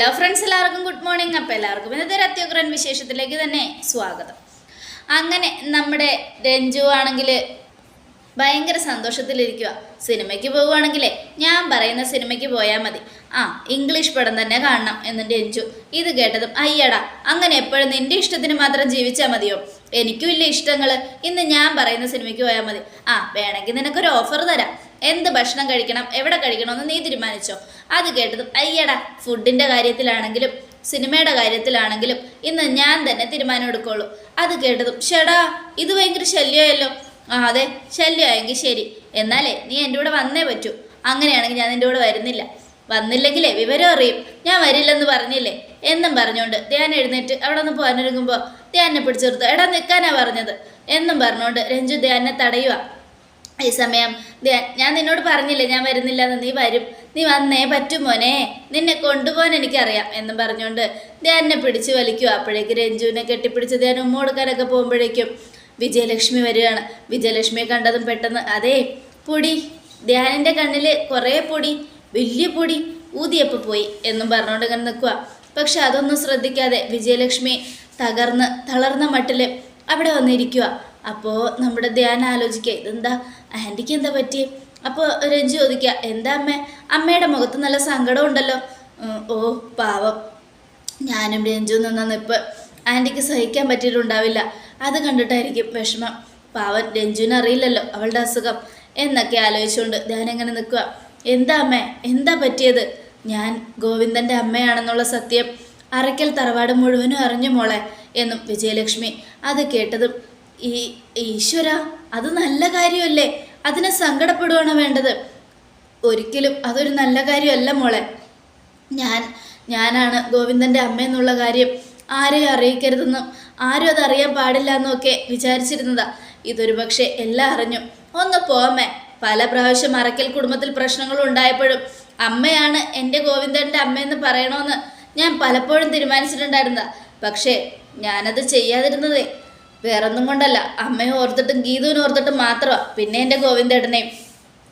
Hello friends എല്ലാവർക്കും good morning അപ്പോൾ എല്ലാവർക്കും ഇന്നത്തെ ഒരു അത്യുഗ്രൻ വിശേഷത്തിലേക്ക് തന്നെ സ്വാഗതം. അങ്ങനെ നമ്മുടെ രഞ്ജു ആണെങ്കിൽ ഭയങ്കര സന്തോഷത്തിലിരിക്കുക സിനിമയ്ക്ക് പോവുകയാണെങ്കിലേ ഞാൻ പറയുന്ന സിനിമയ്ക്ക് പോയാൽ മതി. ആ ഇംഗ്ലീഷ് പടം തന്നെ കാണണം എന്ന് രഞ്ജു ഇത് കേട്ടതും അയ്യടാ അങ്ങനെ എപ്പോഴും നിന്റെ ഇഷ്ടത്തിന് മാത്രം ജീവിച്ചാൽ മതിയോ? എനിക്കും ഇല്ല ഇഷ്ടങ്ങൾ ഇന്ന് ഞാൻ പറയുന്ന സിനിമയ്ക്ക് പോയാൽ മതി. ആ വേണമെങ്കിൽ നിനക്കൊരു ഓഫർ തരാം. എന്ത് ഭക്ഷണം കഴിക്കണം എവിടെ കഴിക്കണമെന്ന് നീ തീരുമാനിച്ചോ? അത് കേട്ടതും അയ്യടാ ഫുഡിന്റെ കാര്യത്തിലാണെങ്കിലും സിനിമയുടെ കാര്യത്തിലാണെങ്കിലും ഇന്ന് ഞാൻ തന്നെ തീരുമാനം എടുക്കുള്ളൂ. അത് കേട്ടതും ഷെടാ ഇത് ഭയങ്കര ശല്യമായല്ലോ. ആ അതെ ശല്യമായെങ്കിൽ ശരി. എന്നാലേ നീ എന്റെ കൂടെ വന്നേ പറ്റൂ. അങ്ങനെയാണെങ്കിൽ ഞാൻ എന്റെ കൂടെ വരുന്നില്ല. വന്നില്ലെങ്കിലേ വിവരം അറിയും. ഞാൻ വരില്ലെന്ന് പറഞ്ഞില്ലേ? എന്നും പറഞ്ഞുകൊണ്ട് ധ്യാൻ എഴുന്നേറ്റ് അവിടെ നിന്ന് പോകാനൊരുങ്ങുമ്പോൾ ധ്യാനെ പിടിച്ചെടുത്തു എടാ നിൽക്കാനാ പറഞ്ഞത്. എന്നും പറഞ്ഞുകൊണ്ട് രഞ്ജു ധ്യാനെ തടയുക ഈ സമയം ഞാൻ നിന്നോട് പറഞ്ഞില്ലേ ഞാൻ വരുന്നില്ല എന്ന് നീ വരും. നീ വന്നേ പറ്റും മോനെ. നിന്നെ കൊണ്ടുപോകാൻ എനിക്കറിയാം എന്നും പറഞ്ഞുകൊണ്ട് ധ്യാനെ പിടിച്ച് വലിക്കും. അപ്പോഴേക്ക് രഞ്ജുവിനെ കെട്ടിപ്പിടിച്ച് ധ്യാൻ ഉമ്മ കൊടുക്കാനൊക്കെ പോകുമ്പോഴേക്കും വിജയലക്ഷ്മി വരികയാണ്. വിജയലക്ഷ്മിയെ കണ്ടതും പെട്ടെന്ന് അതെ പൊടി. ധ്യാനിന്റെ കണ്ണിൽ കുറേ പൊടി വലിയ പൊടി ഊതിയപ്പോൾ പോയി എന്നും പറഞ്ഞുകൊണ്ട് ഇങ്ങനെ നിൽക്കുക പക്ഷെ അതൊന്നും ശ്രദ്ധിക്കാതെ വിജയലക്ഷ്മി തകർന്ന് തളർന്ന മട്ടിൽ അവിടെ വന്നിരിക്കുക അപ്പോൾ നമ്മുടെ ധ്യാനം ആലോചിക്കുക ഇതെന്താ? ആന്റിക്ക് എന്താ പറ്റി? അപ്പോൾ രഞ്ജു ചോദിക്കുക എന്താ അമ്മേ? അമ്മയുടെ മുഖത്ത് നല്ല സങ്കടം ഉണ്ടല്ലോ. ഓ പാവം. ഞാനും രഞ്ജു നിന്ന നിപ്പ്. ആന്റിക്ക് സഹിക്കാൻ പറ്റിയിട്ടുണ്ടാവില്ല. അത് കണ്ടിട്ടായിരിക്കും വിഷമം. പാവൻ രഞ്ജുവിന് അറിയില്ലല്ലോ അവളുടെ അസുഖം. എന്നൊക്കെ ആലോചിച്ചുകൊണ്ട് ഞാൻ എങ്ങനെ നിൽക്കുക. എന്താ അമ്മേ? എന്താ പറ്റിയത്? ഞാൻ ഗോവിന്ദന്റെ അമ്മയാണെന്നുള്ള സത്യം. അറയ്ക്കൽ തറവാട് മുഴുവനും അറിഞ്ഞു മോളെ എന്നും വിജയലക്ഷ്മി അത് കേട്ടതും ഈ ഈശ്വര അത് നല്ല കാര്യമല്ലേ? അതിനെ സങ്കടപ്പെടുകയാണ് വേണ്ടത്? ഒരിക്കലും അതൊരു നല്ല കാര്യമല്ല മോളെ. ഞാൻ ഞാനാണ് ഗോവിന്ദന്റെ അമ്മയെന്നുള്ള കാര്യം ആരെയും അറിയിക്കരുതെന്നും ആരും അത് അറിയാൻ പാടില്ല എന്നൊക്കെ വിചാരിച്ചിരുന്നതാ. ഇതൊരു പക്ഷേ എല്ലാം അറിഞ്ഞു. ഒന്ന് പോമേ പല പ്രാവശ്യം അറക്കൽ കുടുംബത്തിൽ പ്രശ്നങ്ങൾ ഉണ്ടായപ്പോഴും അമ്മയാണ് എന്റെ ഗോവിന്ദന്റെ അമ്മയെന്ന് പറയണമെന്ന് ഞാൻ പലപ്പോഴും തീരുമാനിച്ചിട്ടുണ്ടായിരുന്നതാ. പക്ഷേ ഞാനത് ചെയ്യാതിരുന്നതേ വേറൊന്നും കൊണ്ടല്ല. അമ്മയെ ഓർത്തിട്ടും ഗീതുവിനെ ഓർത്തിട്ടും മാത്രമാണ് പിന്നെ എന്റെ ഗോവിന്ദേട്ടനെയും.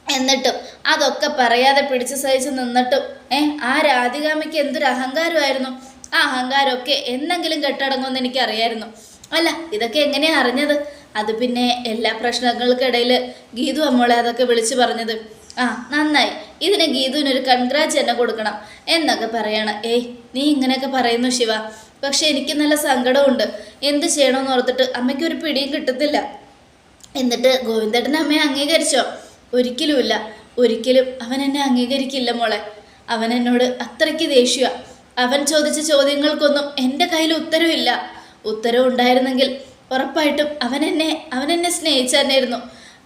എന്നിട്ടും അതൊക്കെ പറയാതെ പിടിച്ചു സഹിച്ച് നിന്നിട്ടും. ഏ ആ രാധികാമയ്ക്ക് എന്തൊരു അഹങ്കാരമായിരുന്നു. ആ അഹങ്കാരമൊക്കെ എന്നെങ്കിലും കെട്ടടങ്ങുമെന്ന് എനിക്കറിയായിരുന്നു. അല്ല ഇതൊക്കെ എങ്ങനെയാണ് അറിഞ്ഞത്? അത് പിന്നെ എല്ലാ പ്രശ്നങ്ങൾക്കിടയിൽ ഗീതു അമ്മോളെ അതൊക്കെ വിളിച്ചു പറഞ്ഞത്. ആ നന്നായി. ഇതിന് ഗീതുവിനൊരു കൺഗ്രാജ് തന്നെ കൊടുക്കണം. എന്നൊക്കെ പറയണം. ഏയ് നീ ഇങ്ങനെയൊക്കെ പറയുന്നു ശിവ. പക്ഷെ എനിക്ക് നല്ല സങ്കടമുണ്ട്. എന്ത് ചെയ്യണമെന്ന് ഓർത്തിട്ട് അമ്മയ്ക്ക് ഒരു പിടിയും കിട്ടത്തില്ല. എന്നിട്ട് ഗോവിന്ദേട്ടൻ അമ്മയെ അംഗീകരിച്ചോ? ഒരിക്കലുമില്ല. ഒരിക്കലും അവൻ എന്നെ അംഗീകരിക്കില്ല മോളെ. അവൻ എന്നോട് അത്രയ്ക്ക് ദേഷ്യ. അവൻ ചോദിച്ച ചോദ്യങ്ങൾക്കൊന്നും എന്റെ കയ്യിൽ ഉത്തരവില്ല. ഉത്തരവ് ഉണ്ടായിരുന്നെങ്കിൽ ഉറപ്പായിട്ടും അവൻ എന്നെ അവൻ എന്നെ സ്നേഹിച്ചു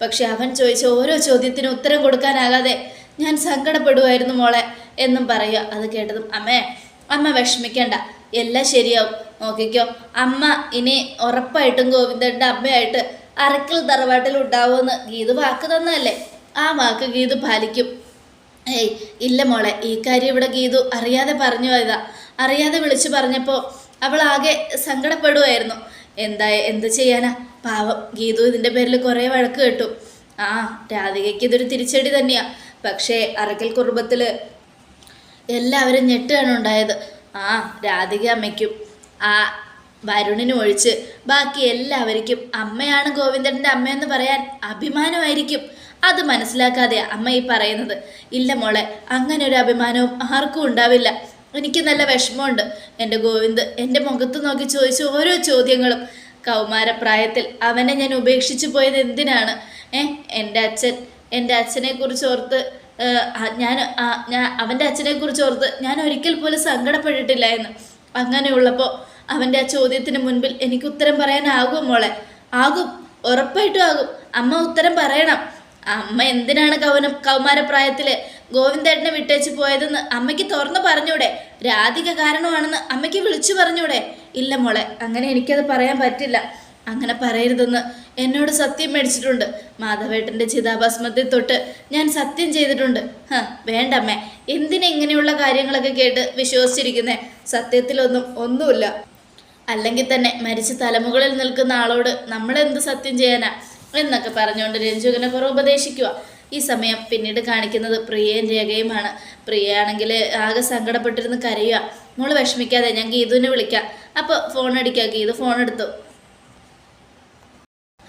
പക്ഷെ അവൻ ചോദിച്ച ഓരോ ചോദ്യത്തിനും ഉത്തരം കൊടുക്കാനാകാതെ ഞാൻ സങ്കടപ്പെടുമായിരുന്നു മോളെ എന്നും പറയുക. അത് കേട്ടതും അമ്മേ അമ്മ വിഷമിക്കണ്ട. എല്ലാം ശരിയാവും. നോക്കിക്കോ. അമ്മ ഇനി ഉറപ്പായിട്ടും ഗോവിന്ദന്റെ അമ്മയായിട്ട് അറക്കൽ തറവാട്ടിൽ ഉണ്ടാവുമെന്ന് ഗീത് വാക്ക് തന്നല്ലേ ആ വാക്ക് ഗീതു പാലിക്കും. ഏയ് ഇല്ല മോളെ ഈ കാര്യം ഇവിടെ ഗീതു അറിയാതെ പറഞ്ഞു പോയതാ. അറിയാതെ വിളിച്ചു പറഞ്ഞപ്പോൾ അവൾ ആകെ സങ്കടപ്പെടുമായിരുന്നു എന്താ എന്ത് ചെയ്യാനാ? പാവം ഗീതു ഇതിന്റെ പേരിൽ കുറേ വഴക്ക് കേട്ടു. ആ രാധികയ്ക്ക് ഇതൊരു തിരിച്ചടി തന്നെയാണ് പക്ഷേ അറക്കൽ കുറുബത്തിൽ എല്ലാവരും ഞെട്ടുകയാണ് ഉണ്ടായത്. ആ രാധിക അമ്മയ്ക്കും ആ വരുണിനും ഒഴിച്ച് ബാക്കി എല്ലാവർക്കും അമ്മയാണ് ഗോവിന്ദന്റെ അമ്മയെന്ന് പറയാൻ അഭിമാനമായിരിക്കും. അത് മനസ്സിലാക്കാതെ അമ്മ ഈ പറയുന്നത് ഇല്ല മോളെ അങ്ങനെ ഒരു അഭിമാനവും ആർക്കും ഉണ്ടാവില്ല. എനിക്ക് നല്ല വിഷമമുണ്ട്. എന്റെ ഗോവിന്ദ് എന്റെ മുഖത്ത് നോക്കി ചോദിച്ച ഓരോ ചോദ്യങ്ങളും കൗമാരപ്രായത്തിൽ അവനെ ഞാൻ ഉപേക്ഷിച്ചു പോയത് എന്തിനാണ്? ഏ എന്റെ അച്ഛൻ എന്റെ അച്ഛനെക്കുറിച്ച് ഓർത്ത് ഏഹ്, ഞാൻ ഞാൻ അവന്റെ അച്ഛനെ കുറിച്ച് ഓർത്ത് ഞാൻ ഒരിക്കൽ പോലും സങ്കടപ്പെട്ടിട്ടില്ല എന്ന്. അങ്ങനെയുള്ളപ്പോൾ അവന്റെ ആ ചോദ്യത്തിന് മുൻപിൽ എനിക്ക് ഉത്തരം പറയാനാകും മോളെ. ആകും ഉറപ്പായിട്ടും ആകും. അമ്മ ഉത്തരം പറയണം. അമ്മ എന്തിനാണ് കൗന കൗമാരപ്രായത്തിൽ ഗോവിന്ദേട്ടനെ വിട്ടേച്ച് പോയതെന്ന് അമ്മയ്ക്ക് തുറന്നു പറഞ്ഞൂടെ? രാധിക കാരണമാണെന്ന് അമ്മയ്ക്ക് വിളിച്ചു പറഞ്ഞൂടെ? ഇല്ല മോളെ അങ്ങനെ എനിക്കത് പറയാൻ പറ്റില്ല. അങ്ങനെ പറയരുതെന്ന് എന്നോട് സത്യം മേടിച്ചിട്ടുണ്ട്. മാധവേട്ടന്റെ ചിതാഭസ്മത്തിൽ തൊട്ട് ഞാൻ സത്യം ചെയ്തിട്ടുണ്ട്. ഹ വേണ്ടമ്മേ. എന്തിനെ ഇങ്ങനെയുള്ള കാര്യങ്ങളൊക്കെ കേട്ട് വിശ്വസിച്ചിരിക്കുന്നേ? സത്യത്തിലൊന്നും ഒന്നുമില്ല. അല്ലെങ്കിൽ തന്നെ മരിച്ച തലമുകളിൽ നിൽക്കുന്ന ആളോട് നമ്മളെന്ത് സത്യം ചെയ്യാനാ? എന്നൊക്കെ പറഞ്ഞുകൊണ്ട് രഞ്ജുവിനെ കുറെ ഉപദേശിക്കുക ഈ സമയം പിന്നീട് കാണിക്കുന്നത് പ്രിയയും രേഖയുമാണ്. പ്രിയയാണെങ്കിൽ ആകെ സങ്കടപ്പെട്ടിരുന്ന് കരയുക മോൾ വിഷമിക്കാതെ ഞാൻ ഗീതുവിനെ വിളിക്കാം. അപ്പോൾ ഫോൺ അടിക്കുക ഗീതു ഫോൺ എടുത്തു.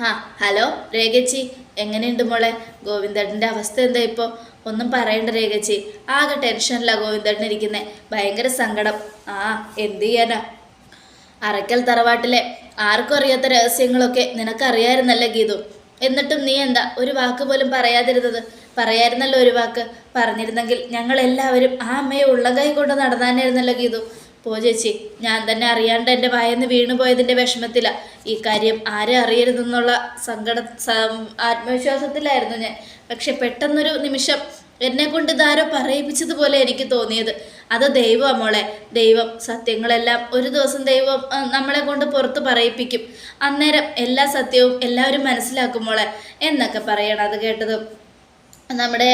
ആ ഹലോ രേഖച്ചി. എങ്ങനെയുണ്ട് മോളെ? ഗോവിന്ദേട്ടന്റെ അവസ്ഥ എന്താ ഇപ്പോൾ ഒന്നും പറയണ്ട രേഖച്ചി. ആകെ ടെൻഷനില്ല ഗോവിന്ദേട്ടൻ ഇരിക്കുന്നത് ഭയങ്കര സങ്കടം. ആ എന്ത് ചെയ്യാനാ? അറക്കൽ തറവാട്ടിലെ ആർക്കും അറിയാത്ത രഹസ്യങ്ങളൊക്കെ നിനക്കറിയായിരുന്നല്ലേ ഗീതു? എന്നിട്ടും നീ എന്താ ഒരു വാക്ക് പോലും പറയാതിരുന്നത്? പറയായിരുന്നല്ലോ ഒരു വാക്ക്. പറഞ്ഞിരുന്നെങ്കിൽ ഞങ്ങളെല്ലാവരും ആ അമ്മയെ ഉള്ളകൈ കൊണ്ട് നടന്നാനായിരുന്നല്ലോ ഗീതു. പോ ചേച്ചി ഞാൻ തന്നെ അറിയാണ്ട് എന്റെ വായന്ന് വീണു പോയതിന്റെ വിഷമത്തിലാണ് ഈ കാര്യം ആരെ അറിയരുതെന്നുള്ള സങ്കട ആത്മവിശ്വാസത്തിലായിരുന്നു ഞാൻ. പക്ഷെ പെട്ടെന്നൊരു നിമിഷം എന്നെ കൊണ്ട് ഇതാരോ പറയിപ്പിച്ചതുപോലെ എനിക്ക് തോന്നിയത്. അത് ദൈവം മോളെ. ദൈവം സത്യങ്ങളെല്ലാം ഒരു ദിവസം ദൈവം നമ്മളെ കൊണ്ട് പുറത്ത് പറയിപ്പിക്കും. അന്നേരം എല്ലാ സത്യവും എല്ലാവരും മനസ്സിലാക്കും മോളെ. എന്നൊക്കെ പറയണം അത് കേട്ടതും. നമ്മുടെ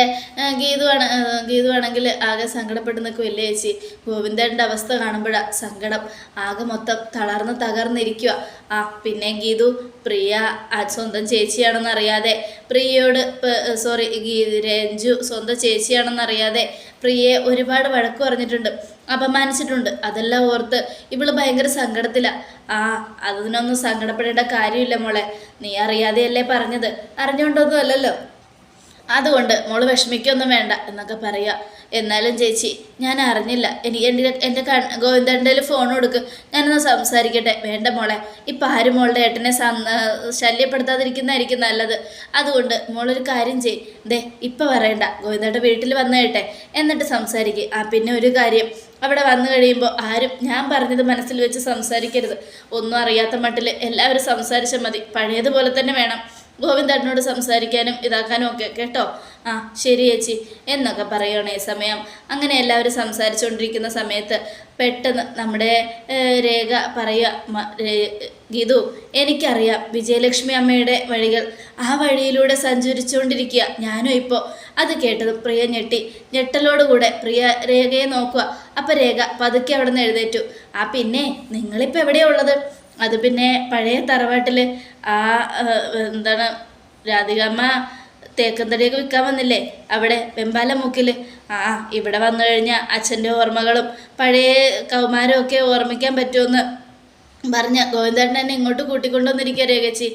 ഗീതുവാണ് ഗീതുവാണെങ്കിൽ ആകെ സങ്കടപ്പെട്ട് നിൽക്കുമല്ലേ ചേച്ചി. ഗോവിന്ദന്റെ അവസ്ഥ കാണുമ്പോഴാണ് സങ്കടം. ആകെ മൊത്തം തളർന്ന് തകർന്നിരിക്കുക ആ പിന്നെ ഗീതു പ്രിയ സ്വന്തം ചേച്ചിയാണെന്ന് അറിയാതെ പ്രിയയോട് സോറി രഞ്ജു സ്വന്തം ചേച്ചിയാണെന്ന് അറിയാതെ പ്രിയയെ ഒരുപാട് വഴക്ക് പറഞ്ഞിട്ടുണ്ട് അപമാനിച്ചിട്ടുണ്ട്. അതെല്ലാം ഓർത്ത് ഇവൾ ഭയങ്കര സങ്കടത്തിലാണ് ആ അതിനൊന്നും സങ്കടപ്പെടേണ്ട കാര്യമില്ല മോളെ. നീ അറിയാതെയല്ലേ പറഞ്ഞത്? അറിഞ്ഞുകൊണ്ടൊന്നും അല്ലല്ലോ. അതുകൊണ്ട് മോൾ വിഷമിക്കൊന്നും വേണ്ട എന്നൊക്കെ പറയുക എന്നാലും ചേച്ചി ഞാൻ അറിഞ്ഞില്ല. എനിക്ക് എന്റെ എന്റെ കൺ ഗോവിന്ദന്റെ ഫോൺ കൊടുക്ക്. ഞാനൊന്ന് സംസാരിക്കട്ടെ. വേണ്ട മോളെ ഇപ്പം ആരും മോളുടെ ഏട്ടനെ ശല്യപ്പെടുത്താതിരിക്കുന്നതായിരിക്കും നല്ലത്. അതുകൊണ്ട് മോളൊരു കാര്യം ചെയ്. ദേ ഇപ്പം പറയണ്ട. ഗോവിന്ദയുടെ വീട്ടിൽ വന്നു കേട്ടെ എന്നിട്ട് സംസാരിക്കുക ആ പിന്നെ ഒരു കാര്യം. അവിടെ വന്നു കഴിയുമ്പോൾ ആരും ഞാൻ പറഞ്ഞത് മനസ്സിൽ വെച്ച് സംസാരിക്കരുത്. ഒന്നും അറിയാത്ത മട്ടിൽ എല്ലാവരും സംസാരിച്ചാൽ മതി. പഴയതുപോലെ തന്നെ വേണം. ഗോവിന്ദേട്ടനോട് സംസാരിക്കാനും ഇതാക്കാനും ഒക്കെ കേട്ടോ? ആ ശരി ചേച്ചി. എന്നൊക്കെ പറയണേ സമയം. അങ്ങനെ എല്ലാവരും സംസാരിച്ചുകൊണ്ടിരിക്കുന്ന സമയത്ത് പെട്ടെന്ന് നമ്മുടെ രേഖ പറയുക "മ- രേ- ഗീതു എനിക്കറിയാം വിജയലക്ഷ്മി അമ്മയുടെ വഴികൾ. ആ വഴിയിലൂടെ സഞ്ചരിച്ചുകൊണ്ടിരിക്കുക ഞാനും ഇപ്പോൾ അത് കേട്ടത് പ്രിയ ഞെട്ടി. ഞെട്ടലോടുകൂടെ പ്രിയ രേഖയെ നോക്കുക. അപ്പം രേഖ പതുക്കെ അവിടെ നിന്ന് എഴുന്നേറ്റു. ആ പിന്നെ നിങ്ങളിപ്പോൾ എവിടെയാണ് ഉള്ളത്? അത് പിന്നെ പഴയ തറവാട്ടിൽ ആ എന്താണ് രാധികമ്മ തേക്കന്തടിയൊക്കെ വിൽക്കാൻ വന്നില്ലേ? അവിടെ വെമ്പാല മൂക്കിൽ ആ ഇവിടെ വന്നു കഴിഞ്ഞാൽ അച്ഛന്റെ ഓർമ്മകളും പഴയ കൗമാരവും ഒക്കെ ഓർമ്മിക്കാൻ പറ്റുമെന്ന് പറഞ്ഞ ഗോവിന്ദേട്ടൻ എന്നെ ഇങ്ങോട്ട് കൂട്ടിക്കൊണ്ടുവന്നിരിക്കുക രേഖച്ചി.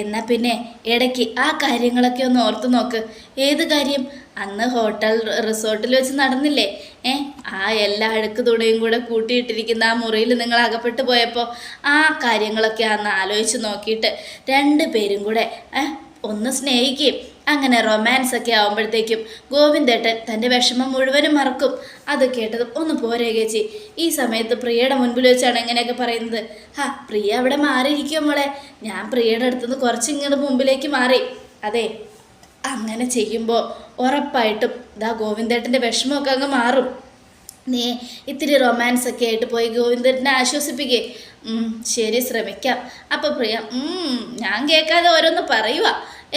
എന്നാൽ പിന്നെ ഇടയ്ക്ക് ആ കാര്യങ്ങളൊക്കെ ഒന്ന് ഓർത്തു നോക്ക്. ഏത് കാര്യം അന്ന് ഹോട്ടൽ റിസോർട്ടിൽ വെച്ച് നടന്നില്ലേ? ഏ ആ എല്ലാ അഴുക്ക് തുണിയും കൂടെ കൂട്ടിയിട്ടിരിക്കുന്ന ആ മുറിയിൽ നിങ്ങൾ അകപ്പെട്ടു പോയപ്പോൾ ആ കാര്യങ്ങളൊക്കെ അന്ന് ആലോചിച്ച് നോക്കിയിട്ട് രണ്ട് പേരും കൂടെ ഒന്ന് സ്നേഹിക്കുകയും അങ്ങനെ റൊമാൻസ് ഒക്കെ ആവുമ്പോഴത്തേക്കും ഗോവിന്ദേട്ടൻ തന്റെ വിഷമം മുഴുവനും മറക്കും. അത് കേട്ടത് ഒന്ന് പോരേ കേച്ചി ഈ സമയത്ത് പ്രിയയുടെ മുൻപിൽ വെച്ചാണ് ഇങ്ങനെയൊക്കെ പറയുന്നത്. ഹാ പ്രിയ അവിടെ മാറിയിരിക്കും മോളെ? ഞാൻ പ്രിയയുടെ അടുത്തുനിന്ന് കുറച്ച് ഇങ്ങോട്ട് മുമ്പിലേക്ക് മാറി. അതെ അങ്ങനെ ചെയ്യുമ്പോൾ ഉറപ്പായിട്ടും ഇതാ ഗോവിന്ദേട്ടന്റെ വിഷമമൊക്കെ അങ്ങ് മാറും. നീ ഇത്തിരി റൊമാൻസ് ഒക്കെ ആയിട്ട് പോയി ഗോവിന്ദേട്ടനെ ആശ്വസിപ്പിക്കേ. ശരി ശ്രമിക്കാം. അപ്പോൾ പ്രിയ ഞാൻ കേൾക്കാതെ ഓരോന്ന് പറയുക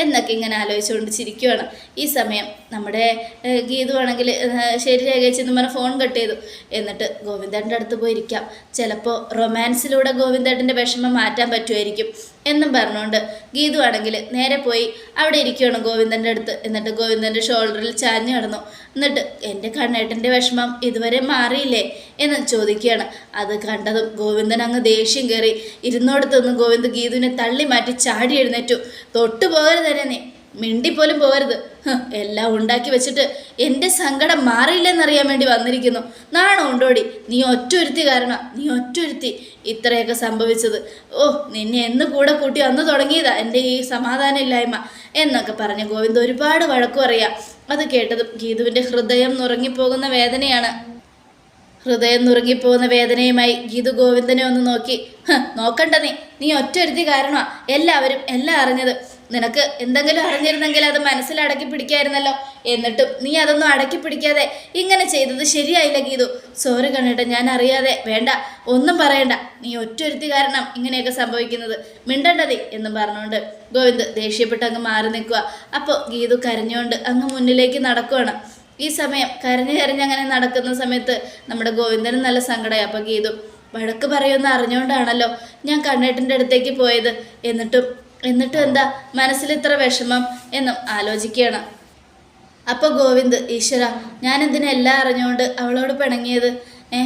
എന്നൊക്കെ ഇങ്ങനെ ആലോചിച്ചുകൊണ്ട് ചിരിക്കുവാണ്. ഈ സമയം നമ്മുടെ ഗീതുവാണെങ്കിൽ ശരി ശരി രേഖച്ചെന്ന് പറഞ്ഞ് ഫോൺ കട്ട് ചെയ്തു. എന്നിട്ട് ഗോവിന്ദേട്ടന്റെ അടുത്ത് പോയിരിക്കാം ചിലപ്പോൾ റൊമാൻസിലൂടെ ഗോവിന്ദേട്ടന്റെ വിഷമം മാറ്റാൻ പറ്റുമായിരിക്കും എന്നും പറഞ്ഞുകൊണ്ട് ഗീതു ആണെങ്കിൽ നേരെ പോയി അവിടെ ഇരിക്കുകയാണ് ഗോവിന്ദന്റെ അടുത്ത്. എന്നിട്ട് ഗോവിന്ദന്റെ ഷോൾഡറിൽ ചാഞ്ഞു കിടന്നു. എന്നിട്ട് എന്റെ കണ്ണേട്ടന്റെ വിഷമം ഇതുവരെ മാറിയില്ലേ എന്ന് ചോദിക്കുകയാണ്. അത് കണ്ടതും ഗോവിന്ദൻ അങ്ങ് ദേഷ്യം കയറി. ഇരുന്നോടത്തൊന്നും ഗോവിന്ദ് ഗീതുവിനെ തള്ളി മാറ്റി ചാടി എഴുന്നേറ്റു. തൊട്ടു പോകരുത് തന്നെ നീ. മിണ്ടിപ്പോലും പോകരുത് എല്ലാം ഉണ്ടാക്കി വെച്ചിട്ട് എന്റെ സങ്കടം മാറിയില്ലെന്നറിയാൻ വേണ്ടി വന്നിരിക്കുന്നു. നാണം ഉണ്ടോടി? നീ ഒറ്റൊരുത്തി കാരണം. നീ ഒറ്റൊരുത്തി. ഇത്രയൊക്കെ സംഭവിച്ചത്. ഓ നിന്നെ എന്ന് കൂടെ കൂട്ടി അന്ന് തുടങ്ങിയതാ എന്റെ ഈ സമാധാനം ഇല്ലായ്മ എന്നൊക്കെ പറഞ്ഞ് ഗോവിന്ദ് ഒരുപാട് വഴക്കും അറിയാം അത് കേട്ടതും ഗീതുവിന്റെ ഹൃദയം നുറങ്ങിപ്പോകുന്ന വേദനയാണ്. ഹൃദയം നുറുങ്ങിപ്പോകുന്ന വേദനയുമായി ഗീതു ഗോവിന്ദനെ ഒന്ന് നോക്കി. നോക്കണ്ട നീ. നീ ഒറ്റൊരുത്തി കാരണമാ എല്ലാവരും എല്ലാം അറിഞ്ഞത്. നിനക്ക് എന്തെങ്കിലും അറിഞ്ഞിരുന്നെങ്കിൽ അത് മനസ്സിൽ അടക്കി പിടിക്കായിരുന്നല്ലോ. എന്നിട്ടും നീ അതൊന്നും അടക്കി പിടിക്കാതെ ഇങ്ങനെ ചെയ്തത് ശരിയായില്ല ഗീതു. സോറി കണ്ടിട്ട് ഞാൻ അറിയാതെ. വേണ്ട ഒന്നും പറയണ്ട. നീ ഒറ്റൊരുത്തി കാരണം ഇങ്ങനെയൊക്കെ സംഭവിക്കുന്നത്. മിണ്ടണ്ടതി എന്നും പറഞ്ഞുകൊണ്ട് ഗോവിന്ദ് ദേഷ്യപ്പെട്ട് അങ്ങ് മാറി നിൽക്കുക. അപ്പോൾ ഗീതു കരഞ്ഞുകൊണ്ട് അങ്ങ് മുന്നിലേക്ക് നടക്കുകയാണ് ഈ സമയം കരഞ്ഞ് കരഞ്ഞ് അങ്ങനെ നടക്കുന്ന സമയത്ത് നമ്മുടെ ഗോവിന്ദനും നല്ല സങ്കടമായി. അപ്പോൾ ഗീതു വഴക്ക് പറയുമെന്ന് അറിഞ്ഞുകൊണ്ടാണല്ലോ ഞാൻ കണ്ണേട്ടന്റെ അടുത്തേക്ക് പോയത്. എന്നിട്ടും എന്നിട്ടും എന്താ മനസ്സിൽ ഇത്ര വിഷമം എന്നും ആലോചിക്കുകയാണ്. അപ്പോൾ ഗോവിന്ദ് ഈശ്വര ഞാൻ എന്തിനാ എല്ലാം അറിഞ്ഞുകൊണ്ട് അവളോട് പിണങ്ങിയത്? ഏ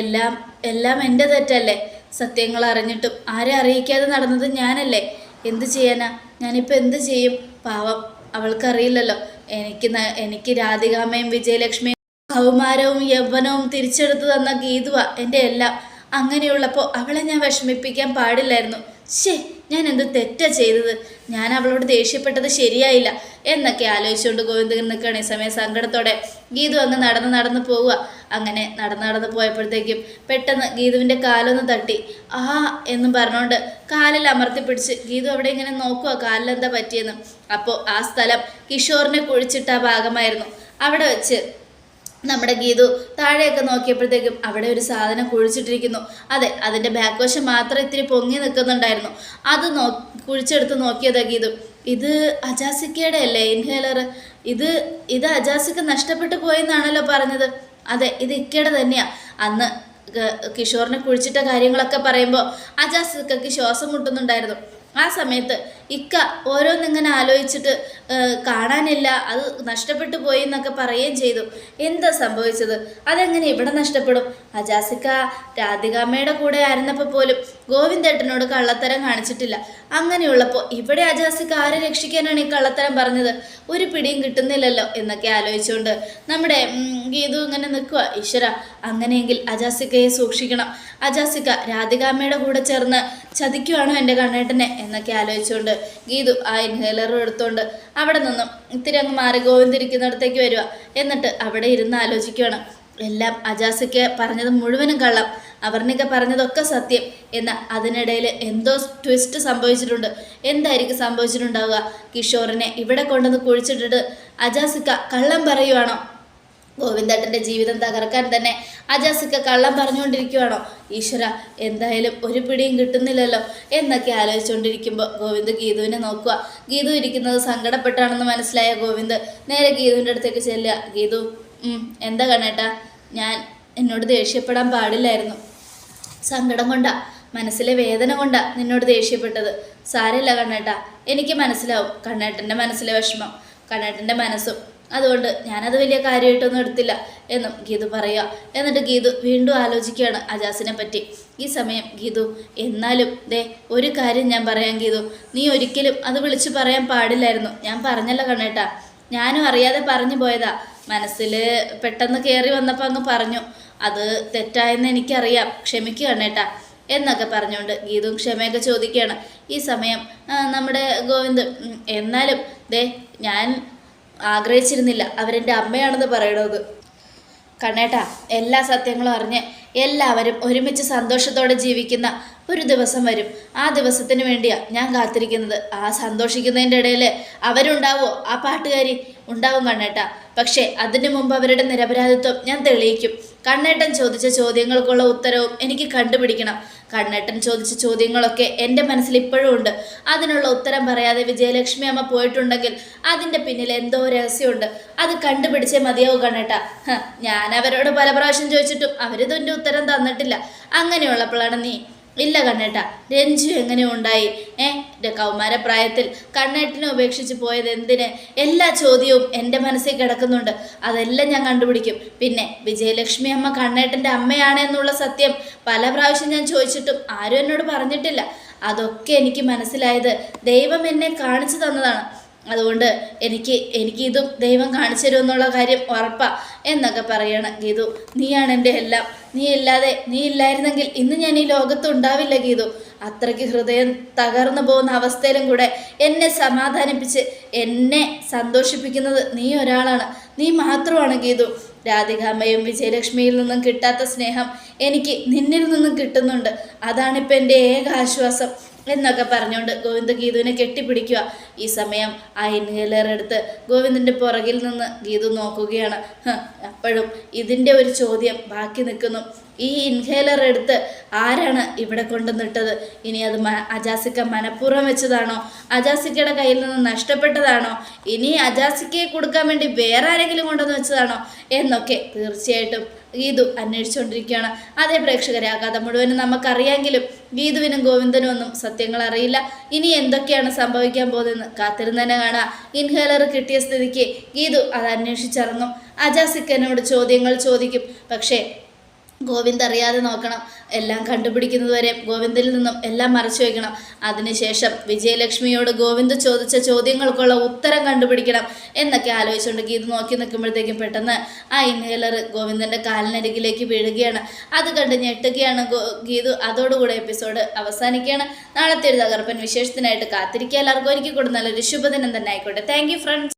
എല്ലാം എല്ലാം എന്റെ തെറ്റല്ലേ? സത്യങ്ങൾ അറിഞ്ഞിട്ടും ആരെ അറിയിക്കാതെ നടന്നത് ഞാനല്ലേ? എന്ത് ചെയ്യാനാ? ഞാനിപ്പോൾ എന്ത് ചെയ്യും? പാവം അവൾക്കറിയില്ലല്ലോ. എനിക്ക് എനിക്ക് രാധികാമ്മയും വിജയലക്ഷ്മിയും കൗമാരവും യൗവനവും തിരിച്ചെടുത്തു തന്ന ഗീതുവ എന്റെ എല്ലാം. അങ്ങനെയുള്ളപ്പോൾ അവളെ ഞാൻ വിഷമിപ്പിക്കാൻ പാടില്ലായിരുന്നു. ശേ ഞാൻ എന്ത് തെറ്റാ ചെയ്തത്? ഞാൻ അവളോട് ദേഷ്യപ്പെട്ടത് ശരിയായില്ല. എന്നൊക്കെ ആലോചിച്ചുകൊണ്ട് ഗോവിന്ദൻ നിൽക്കുകയാണ് ഈ സമയം സങ്കടത്തോടെ. ഗീതു അങ്ങ് നടന്ന് നടന്ന് പോവുക. അങ്ങനെ നടന്ന് നടന്ന് പോയപ്പോഴത്തേക്കും പെട്ടെന്ന് ഗീതുവിന്റെ കാലൊന്ന് തട്ടി. ആ എന്നും പറഞ്ഞുകൊണ്ട് കാലിൽ അമർത്തി പിടിച്ച് ഗീതു അവിടെ ഇങ്ങനെ നോക്കുക കാലിൽ എന്താ പറ്റിയെന്ന്. അപ്പോൾ ആ സ്ഥലം കിഷോറിനെ കുഴിച്ചിട്ട ഭാഗമായിരുന്നു. അവിടെ വെച്ച് നമ്മുടെ ഗീതു താഴെയൊക്കെ നോക്കിയപ്പോഴത്തേക്കും അവിടെ ഒരു സാധനം കുഴിച്ചിട്ടിരിക്കുന്നു. അതെ അതിന്റെ ബാക്ക് വശം മാത്രം ഇത്തിരി പൊങ്ങി നിൽക്കുന്നുണ്ടായിരുന്നു. അത് നോ കുഴിച്ചെടുത്ത് നോക്കിയതാ ഗീതു. ഇത് അജാസിക്കയുടെ അല്ലേ ഇൻഹേലർ ഇത് ഇത് അജാസിക്ക നഷ്ടപ്പെട്ടു പോയെന്നാണല്ലോ പറഞ്ഞത്. അതെ ഇത് ഇക്കയുടെ തന്നെയാ. അന്ന് കിഷോറിനെ കുഴിച്ചിട്ട കാര്യങ്ങളൊക്കെ പറയുമ്പോൾ അജാസിക്കയ്ക്ക് ശ്വാസം മുട്ടുന്നുണ്ടായിരുന്നു. ആ സമയത്ത് ഇക്ക ഓരോന്നിങ്ങനെ ആലോചിച്ചിട്ട് കാണാനില്ല അത് നഷ്ടപ്പെട്ടു പോയി എന്നൊക്കെ പറയുകയും ചെയ്തു. എന്താ സംഭവിച്ചത്? അതെങ്ങനെ ഇവിടെ നഷ്ടപ്പെടും? അജാസിക്ക രാധികാമ്മയുടെ കൂടെ ആയിരുന്നപ്പോൾ പോലും ഗോവിന്ദേട്ടനോട് കള്ളത്തരം കാണിച്ചിട്ടില്ല. അങ്ങനെയുള്ളപ്പോൾ ഇവിടെ അജാസിക്ക ആരെ രക്ഷിക്കാനാണ് ഈ കള്ളത്തരം പറഞ്ഞത്? ഒരു പിടിയും കിട്ടുന്നില്ലല്ലോ എന്നൊക്കെ ആലോചിച്ചുകൊണ്ട് നമ്മുടെ ഗീതു ഇങ്ങനെ നിൽക്കുക ഈശ്വര അങ്ങനെയെങ്കിൽ അജാസിക്കയെ സൂക്ഷിക്കണം. അജാസിക്ക രാധികാമ്മയുടെ കൂടെ ചേർന്ന് ചതിക്കുവാണോ എന്റെ കണ്ണേട്ടനെ? എന്നൊക്കെ ആലോചിച്ചുകൊണ്ട് ഗീതു ആ ഇൻഹേലറും എടുത്തുകൊണ്ട് അവിടെ നിന്നും ഇത്തിരി അങ്ങ് മാറി ഗോവിന്ദിരിക്കുന്നിടത്തേക്ക് വരിക എന്നിട്ട് അവിടെ ഇരുന്ന് ആലോചിക്കുകയാണ് എല്ലാം അജാസയ്ക്ക് പറഞ്ഞത് മുഴുവനും കള്ളം. അവർണിക പറഞ്ഞതൊക്കെ സത്യം. എന്ന അതിനിടയിൽ എന്തോ ട്വിസ്റ്റ് സംഭവിച്ചിട്ടുണ്ട്. എന്തായിരിക്കും സംഭവിച്ചിട്ടുണ്ടാവുക? കിഷോറിനെ ഇവിടെ കൊണ്ടുവന്ന് കുഴിച്ചിട്ടിട്ട് അജാസിക്ക കള്ളം പറയുവാണോ? ഗോവിന്ദേട്ടന്റെ ജീവിതം തകർക്കാൻ തന്നെ അജാസിക്ക കള്ളം പറഞ്ഞുകൊണ്ടിരിക്കുവാണോ? ഈശ്വര എന്തായാലും ഒരു പിടിയും കിട്ടുന്നില്ലല്ലോ എന്നൊക്കെ ആലോചിച്ചുകൊണ്ടിരിക്കുമ്പോൾ ഗോവിന്ദ് ഗീതുവിനെ നോക്കുക. ഗീതു ഇരിക്കുന്നത് സങ്കടപ്പെട്ടാണെന്ന് മനസ്സിലായ ഗോവിന്ദ് നേരെ ഗീതുവിന്റെ അടുത്തേക്ക് ചെല്ലുക. ഗീതു എന്താ കണ്ണേട്ടാ? ഞാൻ എന്നോട് ദേഷ്യപ്പെടാൻ പാടില്ലായിരുന്നു. സങ്കടം കൊണ്ടാ മനസ്സിലെ വേദന കൊണ്ടാ നിന്നോട് ദേഷ്യപ്പെട്ടത്. സാരമില്ല കണ്ണേട്ടാ എനിക്ക് മനസ്സിലാവും കണ്ണേട്ടന്റെ മനസ്സിലെ വിഷമം. കണ്ണേട്ടന്റെ മനസ്സും അതുകൊണ്ട് ഞാനത് വലിയ കാര്യമായിട്ടൊന്നും എടുത്തില്ല എന്നും ഗീതു പറയുക. എന്നിട്ട് ഗീതു വീണ്ടും ആലോചിക്കുകയാണ് അജാസിനെ പറ്റി. ഈ സമയം ഗീതു എന്നാലും ദേ ഒരു കാര്യം ഞാൻ പറയാം ഗീതു. നീ ഒരിക്കലും അത് വിളിച്ചു പറയാൻ പാടില്ലായിരുന്നു. ഞാൻ പറഞ്ഞല്ലോ കണ്ണേട്ടാ. ഞാനും അറിയാതെ പറഞ്ഞു പോയതാ. മനസ്സിൽ പെട്ടെന്ന് കയറി വന്നപ്പോൾ അങ്ങ് പറഞ്ഞു അത് തെറ്റായെന്ന് എനിക്കറിയാം. ക്ഷമിക്കുക കണ്ണേട്ടാ. എന്നൊക്കെ പറഞ്ഞുകൊണ്ട് ഗീതും ക്ഷമയൊക്കെ ചോദിക്കുകയാണ്. ഈ സമയം നമ്മുടെ ഗോവിന്ദ് എന്നാലും ദേ ഞാൻ ആഗ്രഹിച്ചിരുന്നില്ല. അവരെന്റെ അമ്മയാണെന്ന് പറയണത്. കണ്ണേട്ട എല്ലാ സത്യങ്ങളും അറിഞ്ഞ് എല്ലാവരും ഒരുമിച്ച് സന്തോഷത്തോടെ ജീവിക്കുന്ന ഒരു ദിവസം വരും. ആ ദിവസത്തിന് വേണ്ടിയാണ് ഞാൻ കാത്തിരിക്കുന്നത്. ആ സന്തോഷിക്കുന്നതിന്റെ ഇടയിൽ അവരുണ്ടാവോ? ആ പാട്ടുകാരി ഉണ്ടാവും കണ്ണേട്ട. പക്ഷേ അതിനു മുമ്പ് അവരുടെ നിരപരാധിത്വം ഞാൻ തെളിയിക്കും. കണ്ണേട്ടൻ ചോദിച്ച ചോദ്യങ്ങൾക്കുള്ള ഉത്തരവും എനിക്ക് കണ്ടുപിടിക്കണം. കണ്ണേട്ടൻ ചോദിച്ച ചോദ്യങ്ങളൊക്കെ എന്റെ മനസ്സിൽ ഇപ്പോഴും ഉണ്ട്. അതിനുള്ള ഉത്തരം പറയാതെ വിജയലക്ഷ്മി അമ്മ പോയിട്ടുണ്ടെങ്കിൽ അതിന്റെ പിന്നിൽ എന്തോ രഹസ്യമുണ്ട്. അത് കണ്ടുപിടിച്ചേ മതിയാവും കണ്ണേട്ട. ഞാൻ അവരോട് പല പ്രാവശ്യം ചോദിച്ചിട്ടും അവരിതിന്റെ ഉത്തരം തന്നിട്ടില്ല. അങ്ങനെയുള്ളപ്പോഴാണ് നീ ഇല്ല കണ്ണേട്ട രഞ്ജു എങ്ങനെ ഉണ്ടായി? ഏ എന്റെ കൗമാരപ്രായത്തിൽ കണ്ണേട്ടിനെ ഉപേക്ഷിച്ച് പോയത് എന്തിന്? എല്ലാ ചോദ്യവും എന്റെ മനസ്സിൽ കിടക്കുന്നുണ്ട്. അതെല്ലാം ഞാൻ കണ്ടുപിടിക്കും. പിന്നെ വിജയലക്ഷ്മി അമ്മ കണ്ണേട്ടന്റെ അമ്മയാണെന്നുള്ള സത്യം പല പ്രാവശ്യം ഞാൻ ചോദിച്ചിട്ടും ആരും എന്നോട് പറഞ്ഞിട്ടില്ല. അതൊക്കെ എനിക്ക് മനസ്സിലായത് ദൈവം എന്നെ കാണിച്ചു തന്നതാണ്. അതുകൊണ്ട് എനിക്ക് എനിക്ക് ഇതും ദൈവം കാണിച്ചു തരുമെന്നുള്ള കാര്യം ഉറപ്പാ എന്നൊക്കെ പറയണം ഗീതു. നീയാണ് എന്റെ എല്ലാം. നീ ഇല്ലാതെ നീ ഇല്ലായിരുന്നെങ്കിൽ ഇന്ന് ഞാൻ ഈ ലോകത്ത് ഉണ്ടാവില്ല ഗീതു. അത്രയ്ക്ക് ഹൃദയം തകർന്നു പോകുന്ന അവസ്ഥയിലും കൂടെ എന്നെ സമാധാനിപ്പിച്ച് എന്നെ സന്തോഷിപ്പിക്കുന്നത് നീ ഒരാളാണ്. നീ മാത്രമാണ് ഗീതു. രാധികാമ്മയും വിജയലക്ഷ്മിയിൽ നിന്നും കിട്ടാത്ത സ്നേഹം എനിക്ക് നിന്നിൽ നിന്നും കിട്ടുന്നുണ്ട്. അതാണിപ്പോൾ എന്റെ ഏക ആശ്വാസം. എന്നൊക്കെ പറഞ്ഞുകൊണ്ട് ഗോവിന്ദ് ഗീതുവിനെ കെട്ടിപ്പിടിക്കുക. ഈ സമയം ആ ഇൻഹേലർ എടുത്ത് ഗോവിന്ദിന്റെ പുറകിൽ നിന്ന് ഗീതു നോക്കുകയാണ്. അപ്പോഴും ഇതിന്റെ ഒരു ചോദ്യം ബാക്കി നിൽക്കുന്നു. ഈ ഇൻഹേലർ എടുത്ത് ആരാണ് ഇവിടെ കൊണ്ടുവന്നിട്ടത്? ഇനി അത് അജാസിക്ക മനഃപൂർവം വെച്ചതാണോ? അജാസിക്കയുടെ കയ്യിൽ നിന്ന് നഷ്ടപ്പെട്ടതാണോ? ഇനി അജാസിക്കയെ കൊടുക്കാൻ വേണ്ടി വേറെ ആരെങ്കിലും കൊണ്ടുവന്ന് വെച്ചതാണോ? എന്നൊക്കെ തീർച്ചയായിട്ടും ഗീതു അന്വേഷിച്ചുകൊണ്ടിരിക്കുകയാണ്. അതേ പ്രേക്ഷകരെ ആ കഥ മുഴുവനും നമുക്കറിയാമെങ്കിലും ഗീതുവിനും ഗോവിന്ദനും ഒന്നും സത്യങ്ങൾ അറിയില്ല. ഇനി എന്തൊക്കെയാണ് സംഭവിക്കാൻ പോകുന്നതെന്ന് കാത്തിരുന്ന് തന്നെ കാണാം. ഇൻഹേലർ കിട്ടിയ സ്ഥിതിക്ക് ഗീതു അത് അന്വേഷിച്ചിറങ്ങും. അജാസിക്കനോട് ചോദ്യങ്ങൾ ചോദിക്കും. പക്ഷേ ഗോവിന്ദ് അറിയാതെ നോക്കണം. എല്ലാം കണ്ടുപിടിക്കുന്നതുവരെ ഗോവിന്ദിൽ നിന്നും എല്ലാം മറച്ചു വയ്ക്കണം അതിനുശേഷം വിജയലക്ഷ്മിയോട് ഗോവിന്ദ് ചോദിച്ച ചോദ്യങ്ങൾക്കുള്ള ഉത്തരം കണ്ടുപിടിക്കണം എന്നൊക്കെ ആലോചിച്ചുകൊണ്ട് ഗീത് നോക്കി നിൽക്കുമ്പോഴത്തേക്കും പെട്ടെന്ന് ആ ഇൻഹേലർ ഗോവിന്ദന്റെ കാലിനരികിലേക്ക് വീഴുകയാണ്. അത് കണ്ട് ഞെട്ടുകയാണ് ഗീതു. അതോടുകൂടെ എപ്പിസോഡ് അവസാനിക്കുകയാണ്. നാളത്തെ ഒരു തകർപ്പൻ വിശേഷത്തിനായിട്ട് കാത്തിരിക്കുക. എല്ലാവർക്കും എനിക്ക് കൂടെ നല്ലൊരു ശുഭദിനം തന്നെ ആയിക്കോട്ടെ. Thank friends